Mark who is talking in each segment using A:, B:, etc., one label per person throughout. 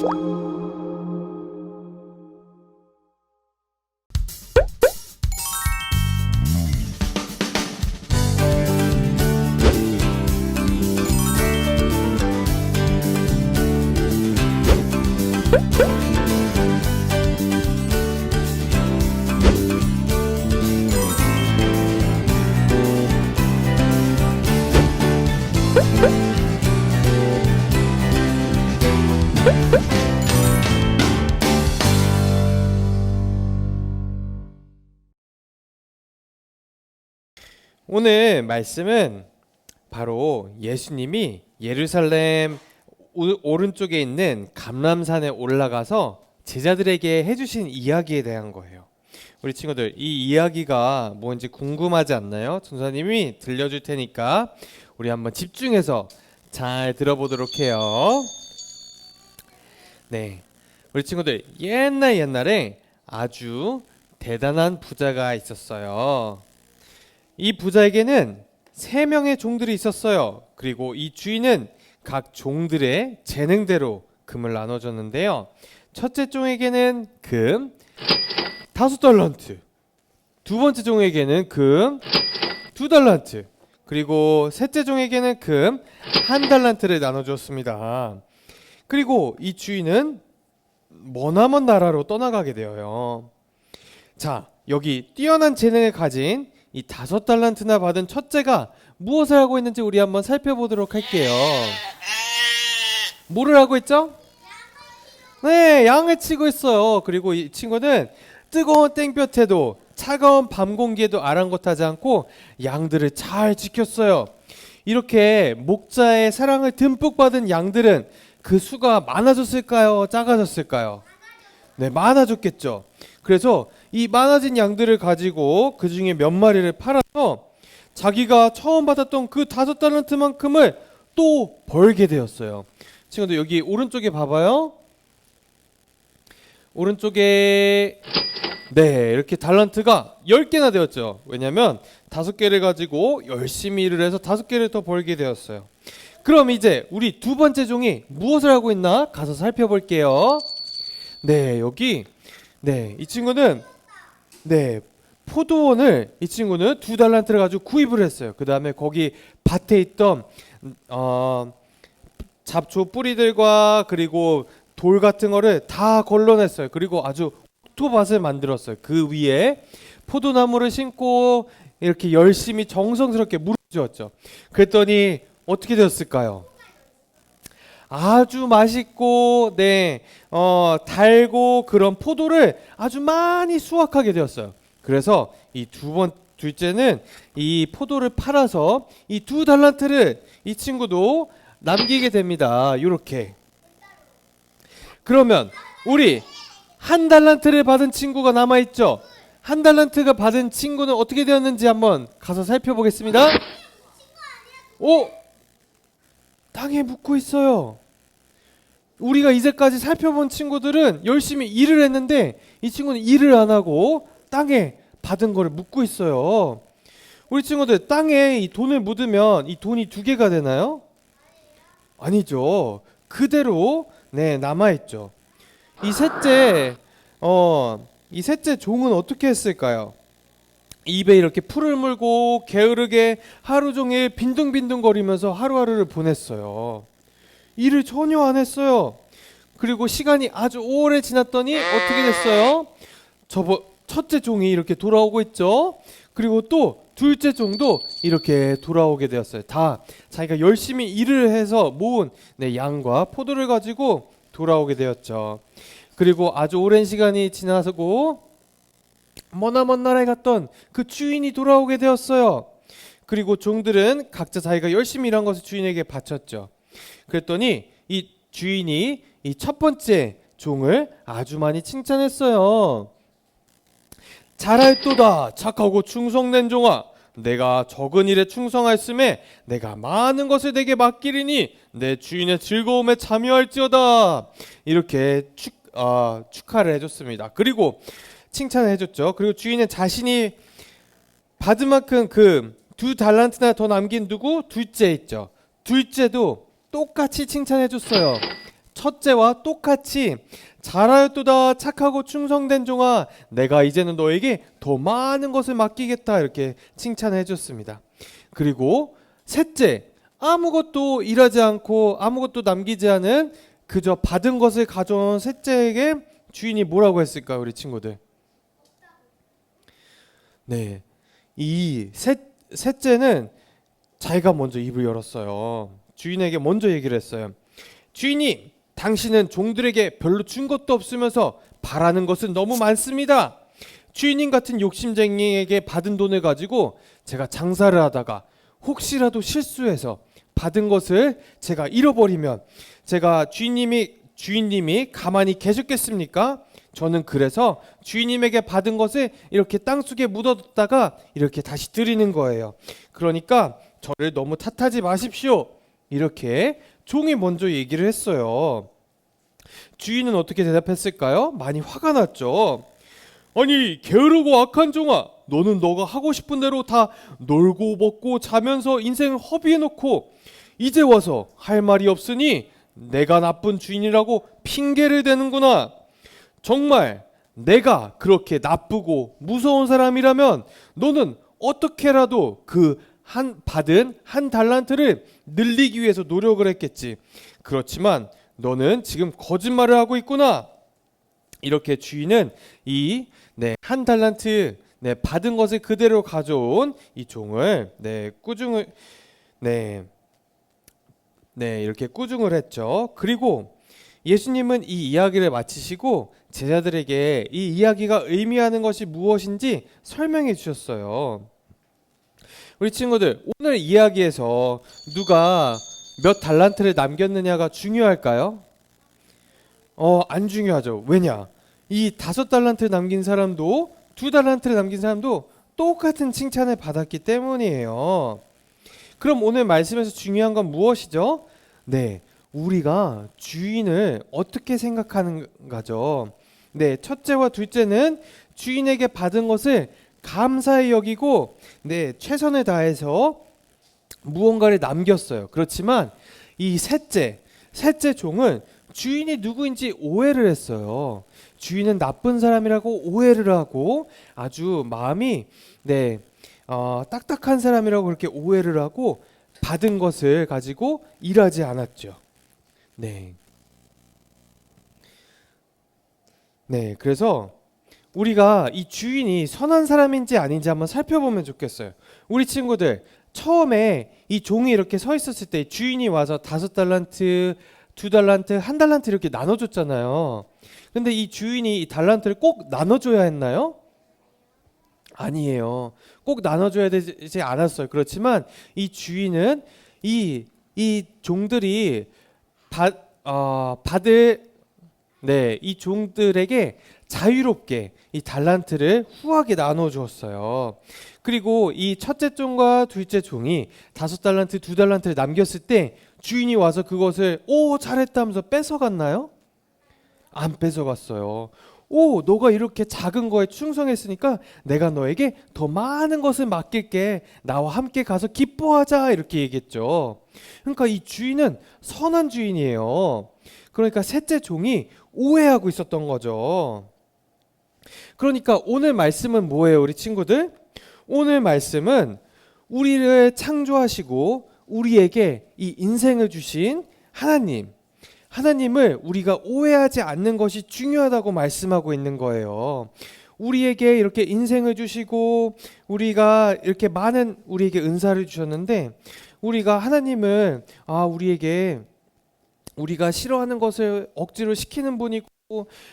A: Thank you. 오늘 말씀은 바로 예수님이 예루살렘 오- 오른쪽에 있는 감람산에 올라가서 제자들에게 해주신 이야기에 대한 거예요. 우리 친구들 이 이야기가 뭔지 궁금하지 않나요? 전사님이 들려줄 테니까 우리 한번 집중해서 잘 들어보도록 해요. 네, 우리 친구들 옛날 옛날에 아주 대단한 부자가 있었어요. 이 부자에게는 세 명의 종들이 있었어요. 그리고 이 주인은 각 종들의 재능대로 금을 나눠줬는데요. 첫째 종에게는 금 다섯 달란트, 두 번째 종에게는 금 두 달란트, 그리고 셋째 종에게는 금 한 달란트를 나눠줬습니다. 그리고 이 주인은 머나먼 나라로 떠나가게 되어요. 자, 여기 뛰어난 재능을 가진 이 다섯 달란트나 받은 첫째가 무엇을 하고 있는지 우리 한번 살펴보도록 할게요. 뭐를 하고 있죠? 네, 양을 치고 있어요. 그리고 이 친구는 뜨거운 땡볕에도 차가운 밤 공기에도 아랑곳하지 않고 양들을 잘 지켰어요. 이렇게 목자의 사랑을 듬뿍 받은 양들은 그 수가 많아졌을까요? 작아졌을까요? 네, 많아졌겠죠. 그래서 이 많아진 양들을 가지고 그 중에 몇 마리를 팔아서 자기가 처음 받았던 그 다섯 달란트만큼을 또 벌게 되었어요. 친구들 여기 오른쪽에 봐봐요. 오른쪽에 네 이렇게 달란트가 10개나 되었죠. 왜냐하면 다섯 개를 가지고 열심히 일을 해서 다섯 개를 더 벌게 되었어요. 그럼 이제 우리 두 번째 종이 무엇을 하고 있나 가서 살펴볼게요. 네 여기 네 이 친구는 네 포도원을 이 친구는 두 달란트를 가지고 구입을 했어요. 그 다음에 거기 밭에 있던 어, 잡초 뿌리들과 그리고 돌 같은 거를 다 걸러냈어요. 그리고 아주 토밭을 만들었어요. 그 위에 포도나무를 심고 이렇게 열심히 정성스럽게 주었죠. 그랬더니 어떻게 되었을까요? 아주 맛있고 네, 어, 달고 그런 포도를 아주 많이 수확하게 되었어요. 그래서 이 두 번 둘째는 이 포도를 팔아서 이 두 달란트를 이 친구도 남기게 됩니다. 이렇게. 그러면 우리 한 달란트를 받은 친구가 남아 있죠. 한 달란트가 받은 친구는 어떻게 되었는지 한번 가서 살펴보겠습니다. 오, 땅에 묻고 있어요. 우리가 이제까지 살펴본 친구들은 열심히 일을 했는데 이 친구는 일을 안 하고 땅에 받은 거를 묻고 있어요. 우리 친구들 땅에 이 돈을 묻으면 이 돈이 두 개가 되나요? 아니죠. 그대로 네 남아 있죠. 이 셋째 어 이 셋째 종은 어떻게 했을까요? 입에 이렇게 풀을 물고 게으르게 하루 종일 빈둥빈둥거리면서 하루하루를 보냈어요. 일을 전혀 안 했어요. 그리고 시간이 아주 오래 지났더니 어떻게 됐어요? 저번 첫째 종이 이렇게 돌아오고 있죠. 그리고 또 둘째 종도 이렇게 돌아오게 되었어요. 다 자기가 열심히 일을 해서 모은 네, 양과 포도를 가지고 돌아오게 되었죠. 그리고 아주 오랜 시간이 지나고 머나먼 나라에 갔던 그 주인이 돌아오게 되었어요. 그리고 종들은 각자 자기가 열심히 일한 것을 주인에게 바쳤죠. 그랬더니 이 주인이 이 첫 번째 종을 아주 많이 칭찬했어요. 잘할도다 착하고 충성된 종아 내가 적은 일에 충성하였음에 내가 많은 것을 내게 맡기리니 내 주인의 즐거움에 참여할지어다 이렇게 축, 아, 축하를 해줬습니다. 그리고 칭찬을 해줬죠. 그리고 주인은 자신이 받은 만큼 그 두 달란트나 더 남긴 누구 둘째 있죠. 둘째도 똑같이 칭찬해줬어요. 첫째와 똑같이 잘하였도다 착하고 충성된 종아 내가 이제는 너에게 더 많은 것을 맡기겠다 이렇게 칭찬해 줬습니다. 그리고 셋째 아무것도 일하지 않고 아무것도 남기지 않은 그저 받은 것을 가져온 셋째에게 주인이 뭐라고 했을까요, 우리 친구들? 네. 이 셋, 셋째는 자기가 먼저 입을 열었어요. 주인에게 먼저 얘기를 했어요. 주인이 당신은 종들에게 별로 준 것도 없으면서 바라는 것은 너무 많습니다. 주인님 같은 욕심쟁이에게 받은 돈을 가지고 제가 장사를 하다가 혹시라도 실수해서 받은 것을 제가 잃어버리면 제가 주인님이 주인님이 가만히 계셨겠습니까? 저는 그래서 주인님에게 받은 것을 이렇게 땅속에 묻어뒀다가 이렇게 다시 드리는 거예요. 그러니까 저를 너무 탓하지 마십시오. 이렇게 종이 먼저 얘기를 했어요. 주인은 어떻게 대답했을까요? 많이 화가 났죠. 아니 게으르고 악한 종아 너는 너가 하고 싶은 대로 다 놀고 먹고 자면서 인생을 허비해놓고 이제 와서 할 말이 없으니 내가 나쁜 주인이라고 핑계를 대는구나 정말 내가 그렇게 나쁘고 무서운 사람이라면 너는 어떻게라도 그 한 받은 한 달란트를 늘리기 위해서 노력을 했겠지 그렇지만 너는 지금 거짓말을 하고 있구나 이렇게 주인은 이 네, 한 달란트 네, 받은 것을 그대로 가져온 이 종을 네, 꾸중을 네. 네, 이렇게 꾸중을 했죠. 그리고 예수님은 이 이야기를 마치시고 제자들에게 이 이야기가 의미하는 것이 무엇인지 설명해 주셨어요. 우리 친구들, 오늘 이야기에서 누가 몇 달란트를 남겼느냐가 중요할까요? 어, 안 중요하죠. 왜냐? 이 다섯 달란트 남긴 사람도 두 달란트를 남긴 사람도 똑같은 칭찬을 받았기 때문이에요. 그럼 오늘 말씀에서 중요한 건 무엇이죠? 네, 우리가 주인을 어떻게 생각하는가죠. 네, 첫째와 둘째는 주인에게 받은 것을 감사히 여기고, 네, 최선을 다해서 무언가를 남겼어요. 그렇지만 이 셋째, 셋째 종은 주인이 누구인지 오해를 했어요. 주인은 나쁜 사람이라고 오해를 하고 아주 마음이 네 어, 딱딱한 사람이라고 그렇게 오해를 하고 받은 것을 가지고 일하지 않았죠. 네. 네, 그래서 우리가 이 주인이 선한 사람인지 아닌지 한번 살펴보면 좋겠어요. 우리 친구들 처음에 이 종이 이렇게 서 있었을 때 주인이 와서 다섯 달란트, 두 달란트, 한 달란트 이렇게 나눠줬잖아요. 근데 이 주인이 이 달란트를 꼭 나눠줘야 했나요? 아니에요. 꼭 나눠줘야 되지 않았어요. 그렇지만 이 주인은 이, 이 종들이 받, 어, 받을, 네, 이 종들에게 자유롭게 이 달란트를 후하게 나눠 주었어요. 그리고 이 첫째 종과 둘째 종이 다섯 달란트, 두 달란트를 남겼을 때 주인이 와서 그것을 오, 잘했다 하면서 뺏어 갔나요? 안 뺏어 갔어요. 오, 너가 이렇게 작은 거에 충성했으니까 내가 너에게 더 많은 것을 맡길게. 나와 함께 가서 기뻐하자. 이렇게 얘기했죠. 그러니까 이 주인은 선한 주인이에요. 그러니까 셋째 종이 오해하고 있었던 거죠. 그러니까 오늘 말씀은 뭐예요, 우리 친구들? 오늘 말씀은 우리를 창조하시고 우리에게 이 인생을 주신 하나님, 하나님을 우리가 오해하지 않는 것이 중요하다고 말씀하고 있는 거예요. 우리에게 이렇게 인생을 주시고 우리가 이렇게 많은 우리에게 은사를 주셨는데 우리가 하나님을 아 우리에게 우리가 싫어하는 것을 억지로 시키는 분이고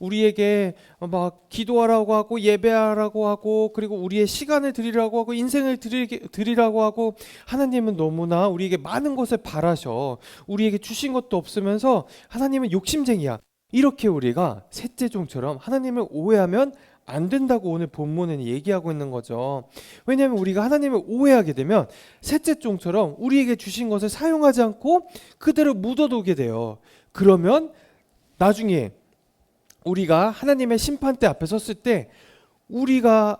A: 우리에게 막 기도하라고 하고 예배하라고 하고 그리고 우리의 시간을 드리라고 하고 인생을 드리, 드리라고 하고 하나님은 너무나 우리에게 많은 것을 바라셔 우리에게 주신 것도 없으면서 하나님은 욕심쟁이야 이렇게 우리가 셋째 종처럼 하나님을 오해하면 안 된다고 오늘 본문은 얘기하고 있는 거죠. 왜냐하면 우리가 하나님을 오해하게 되면 셋째 종처럼 우리에게 주신 것을 사용하지 않고 그대로 묻어두게 돼요. 그러면 나중에 우리가 하나님의 심판대 앞에 섰을 때 우리가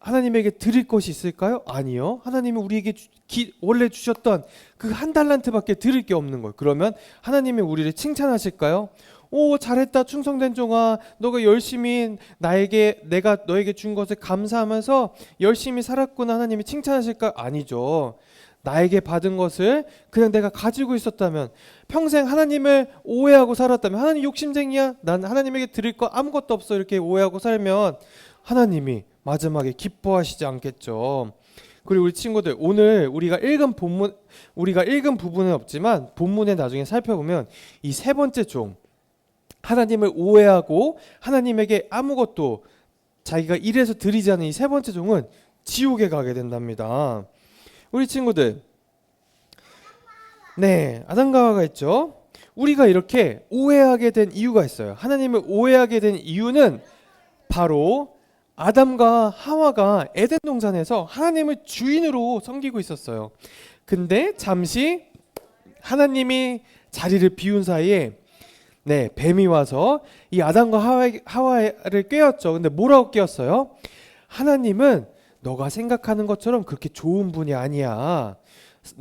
A: 하나님에게 드릴 것이 있을까요? 아니요. 하나님이 우리에게 주- 기- 원래 주셨던 그 한 달란트밖에 드릴 게 없는 거예요. 그러면 하나님이 우리를 칭찬하실까요? 오 잘했다 충성된 종아 너가 열심히 나에게 내가 너에게 준 것을 감사하면서 열심히 살았구나 하나님이 칭찬하실까 아니죠 나에게 받은 것을 그냥 내가 가지고 있었다면 평생 하나님을 오해하고 살았다면 하나님 욕심쟁이야? 난 하나님에게 드릴 거 아무것도 없어. 이렇게 오해하고 살면 하나님이 마지막에 기뻐하시지 않겠죠. 그리고 우리 친구들 오늘 우리가 읽은 본문 우리가 읽은 부분은 없지만 본문에 나중에 살펴보면 이 세 번째 종 하나님을 오해하고 하나님에게 아무것도 자기가 이래서 드리지 않은 이 세 번째 종은 지옥에 가게 된답니다. 우리 친구들, 네, 아담과 하와가 있죠. 우리가 이렇게 오해하게 된 이유가 있어요. 하나님을 오해하게 된 이유는 바로 아담과 하와가 에덴 동산에서 하나님을 주인으로 섬기고 있었어요. 근데 잠시 하나님이 자리를 비운 사이에 네, 뱀이 와서 이 아담과 하와, 하와를 꿰었죠. 근데 뭐라고 꿰었어요? 하나님은 너가 생각하는 것처럼 그렇게 좋은 분이 아니야.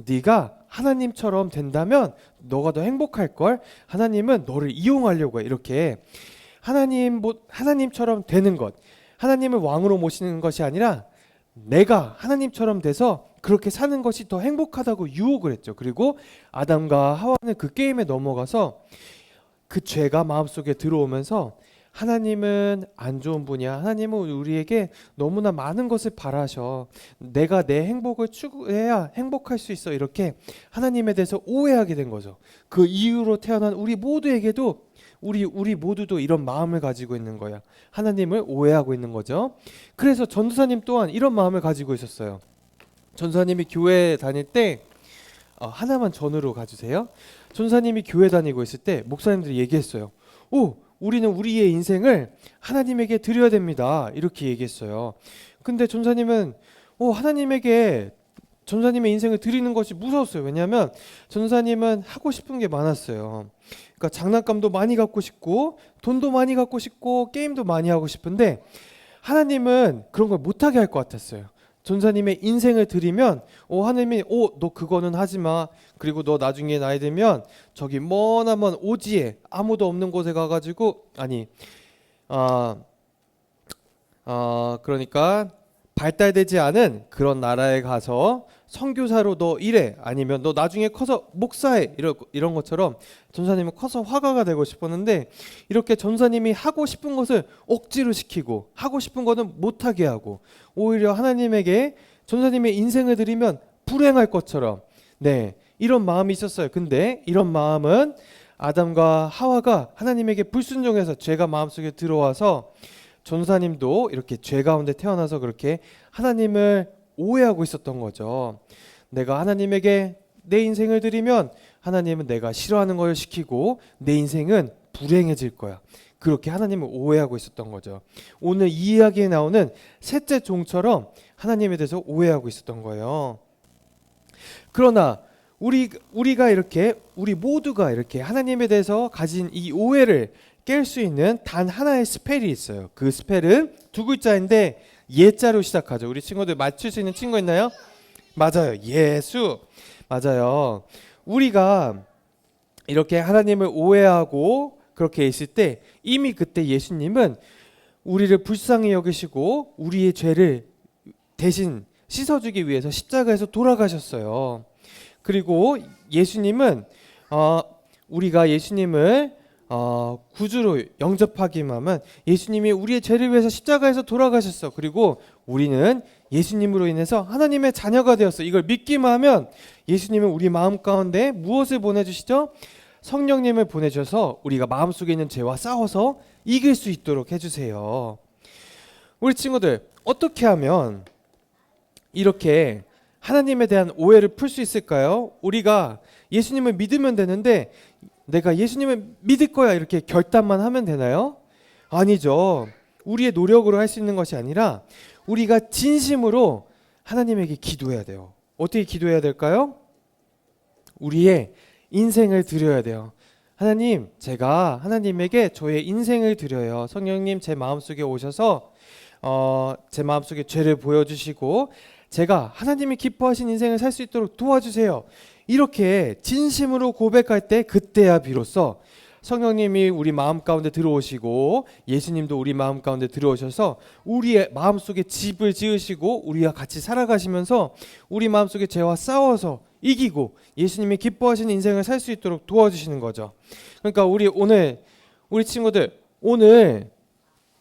A: 네가 하나님처럼 된다면 너가 더 행복할 걸. 하나님은 너를 이용하려고 해. 이렇게 하나님 뭐 하나님처럼 되는 것. 하나님을 왕으로 모시는 것이 아니라 내가 하나님처럼 돼서 그렇게 사는 것이 더 행복하다고 유혹을 했죠. 그리고 아담과 하와는 그 게임에 넘어가서 그 죄가 마음속에 들어오면서 하나님은 안 좋은 분이야. 하나님은 우리에게 너무나 많은 것을 바라셔. 내가 내 행복을 추구해야 행복할 수 있어. 이렇게 하나님에 대해서 오해하게 된 거죠. 그 이후로 태어난 우리 모두에게도 우리 우리 모두도 이런 마음을 가지고 있는 거야. 하나님을 오해하고 있는 거죠. 그래서 전도사님 또한 이런 마음을 가지고 있었어요. 전도사님이 교회 다닐 때 어, 하나만 전으로 가주세요. 전사님이 교회 다니고 있을 때 목사님들이 얘기했어요. 오, 우리는 우리의 인생을 하나님에게 드려야 됩니다. 이렇게 얘기했어요. 근데 전사님은 오, 하나님에게 전사님의 인생을 드리는 것이 무서웠어요. 왜냐하면 전사님은 하고 싶은 게 많았어요. 그러니까 장난감도 많이 갖고 싶고 돈도 많이 갖고 싶고 게임도 많이 하고 싶은데 하나님은 그런 걸 못하게 할 것 같았어요. 전사님의 인생을 드리면 오 하나님이 오 너 그거는 하지 마. 그리고 너 나중에 나이 들면 저기 머나먼 오지에 아무도 없는 곳에 가가지고 아니 아 아, 그러니까 발달되지 않은 그런 나라에 가서 선교사로 너 일해 아니면 너 나중에 커서 목사해 이런 이런 것처럼 전사님은 커서 화가가 되고 싶었는데 이렇게 전사님이 하고 싶은 것을 억지로 시키고 하고 싶은 거는 못하게 하고 오히려 하나님에게 전사님의 인생을 드리면 불행할 것처럼 네 이런 마음이 있었어요. 근데 이런 마음은 아담과 하와가 하나님에게 불순종해서 죄가 마음속에 들어와서 전사님도 이렇게 죄 가운데 태어나서 그렇게 하나님을 오해하고 있었던 거죠. 내가 하나님에게 내 인생을 드리면 하나님은 내가 싫어하는 걸 시키고 내 인생은 불행해질 거야. 그렇게 하나님을 오해하고 있었던 거죠. 오늘 이 이야기에 나오는 셋째 종처럼 하나님에 대해서 오해하고 있었던 거예요. 그러나 우리 우리가 이렇게 우리 모두가 이렇게 하나님에 대해서 가진 이 오해를 깰 수 있는 단 하나의 스펠이 있어요. 그 스펠은 두 글자인데 예자로 시작하죠. 우리 친구들 맞출 수 있는 친구 있나요? 맞아요. 예수. 맞아요. 우리가 이렇게 하나님을 오해하고 그렇게 있을 때 이미 그때 예수님은 우리를 불쌍히 여기시고 우리의 죄를 대신 씻어주기 위해서 십자가에서 돌아가셨어요. 그리고 예수님은 어, 우리가 예수님을 어, 구주로 영접하기만 하면 예수님이 우리의 죄를 위해서 십자가에서 돌아가셨어. 그리고 우리는 예수님으로 인해서 하나님의 자녀가 되었어. 이걸 믿기만 하면 예수님은 우리 마음 가운데 무엇을 보내주시죠? 성령님을 보내셔서 우리가 마음속에 있는 죄와 싸워서 이길 수 있도록 해주세요. 우리 친구들 어떻게 하면 이렇게 하나님에 대한 오해를 풀 수 있을까요? 우리가 예수님을 믿으면 되는데 내가 예수님을 믿을 거야 이렇게 결단만 하면 되나요? 아니죠. 우리의 노력으로 할 수 있는 것이 아니라 우리가 진심으로 하나님에게 기도해야 돼요. 어떻게 기도해야 될까요? 우리의 인생을 드려야 돼요. 하나님, 제가 하나님에게 저의 인생을 드려요. 성령님 제 마음속에 오셔서 어, 제 마음속에 죄를 보여주시고 제가 하나님이 기뻐하신 인생을 살 수 있도록 도와주세요. 이렇게 진심으로 고백할 때 그때야 비로소 성령님이 우리 마음 가운데 들어오시고 예수님도 우리 마음 가운데 들어오셔서 우리의 마음 속에 집을 지으시고 우리와 같이 살아가시면서 우리 마음 속에 죄와 싸워서 이기고 예수님이 기뻐하시는 인생을 살 수 있도록 도와주시는 거죠. 그러니까 우리 오늘 우리 친구들 오늘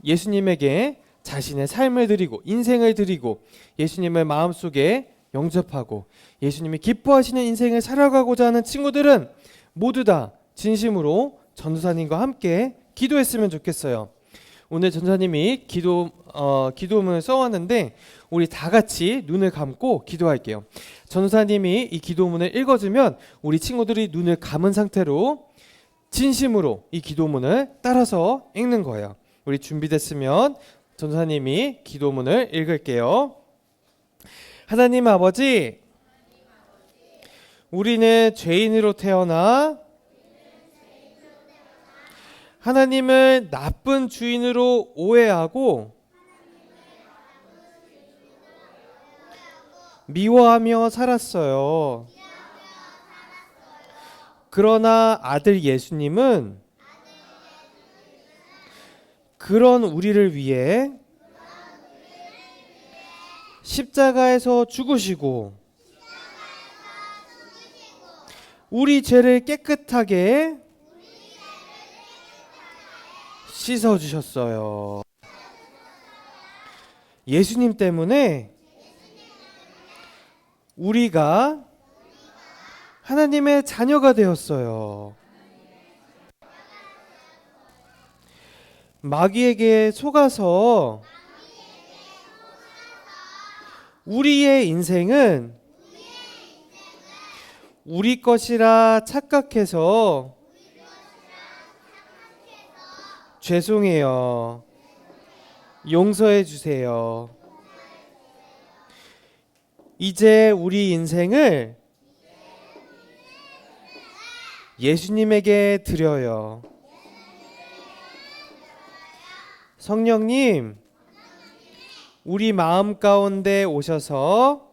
A: 예수님에게 자신의 삶을 드리고 인생을 드리고 예수님을 마음 속에 영접하고 예수님이 기뻐하시는 인생을 살아가고자 하는 친구들은 모두 다 진심으로 전도사님과 함께 기도했으면 좋겠어요. 오늘 전사님이 기도 어, 기도문을 써왔는데 우리 다 같이 눈을 감고 기도할게요. 전사님이 이 기도문을 읽어주면 우리 친구들이 눈을 감은 상태로 진심으로 이 기도문을 따라서 읽는 거예요. 우리 준비됐으면 전사님이 기도문을 읽을게요. 하나님 아버지, 우리는 죄인으로 태어나 하나님을 나쁜 주인으로 오해하고 미워하며 살았어요. 그러나 아들 예수님은 그런 우리를 위해 십자가에서 죽으시고 우리 죄를 깨끗하게 씻어 주셨어요. 예수님 때문에 우리가 하나님의 자녀가 되었어요. 마귀에게 속아서 우리의 인생은 우리 것이라 착각해서 죄송해요. 용서해 주세요. 이제 우리 인생을 예수님에게 드려요. 성령님, 우리 마음 가운데 오셔서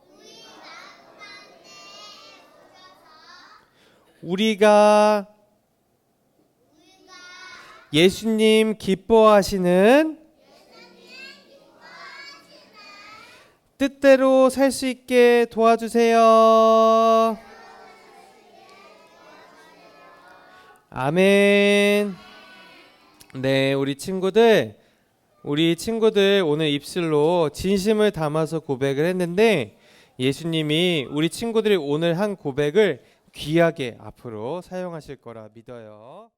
A: 우리가 예수님 기뻐하시는 뜻대로 살 수 있게 도와주세요. 아멘. 네, 우리 친구들, 우리 친구들 오늘 입술로 진심을 담아서 고백을 했는데 예수님이 우리 친구들이 오늘 한 고백을 귀하게 앞으로 사용하실 거라 믿어요.